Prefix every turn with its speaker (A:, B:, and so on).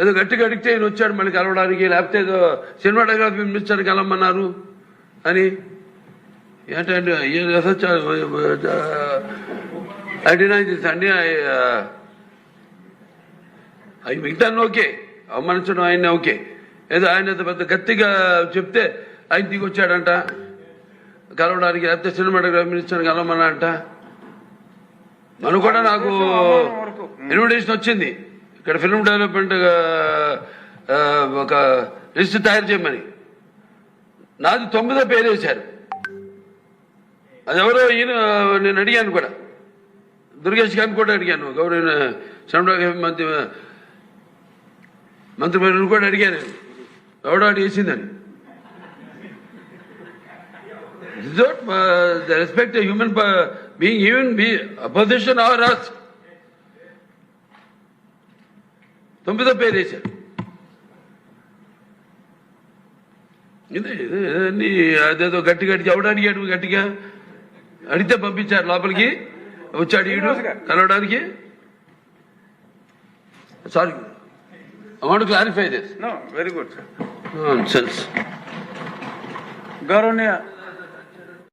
A: ఏదో గట్టిగా అడిగితే ఈయన వచ్చాడు మళ్ళీ కలవడానికి లేకపోతే ఏదో సినిమాటోగ్రఫీ పిలిపించాడు కలవమన్నారు అని. ఏంటంటే ఐ డినై దిస్ అండి అవి మిగతా ఓకే అవమానించడం ఆయన ఓకే. ఏదో ఆయన పెద్ద గట్టిగా చెప్తే ఆయన దిగి వచ్చాడంట. కలవడానికి లేకపోతే సినిమాటోగ్రఫీ మినిస్టర్ కలవమన్నా అంట మనం కూడా నాకు ఇన్విటేషన్ వచ్చింది. ఇక్కడ ఫిల్మ్ డెవలప్మెంట్ ఒక లిస్ట్ తయారు చేయమని. నాది తొమ్మిదో పేరు వేశారు. అది ఎవరో ఈయన నేను అడిగాను కూడా. దుర్గేష్ గారిని కూడా అడిగాను. గౌరవ మంత్రి మంత్రి కూడా అడిగాను. నేను. ఎవడో అడిగేసిందని Is not uh, the respect a human uh, being, even be opposition or us. తొమ్మిదో పేరు వేశారు ఇదే అన్ని అదేదో గట్టి గట్టి ఎవడు అడిగాడు గట్టిగా. అడిగితే పంపించారు లోపలికి. వచ్చాడు ఈడు కలవడానికి. Sorry I want clarify this
B: very good, sir.
A: Sense
B: గౌరవనీయ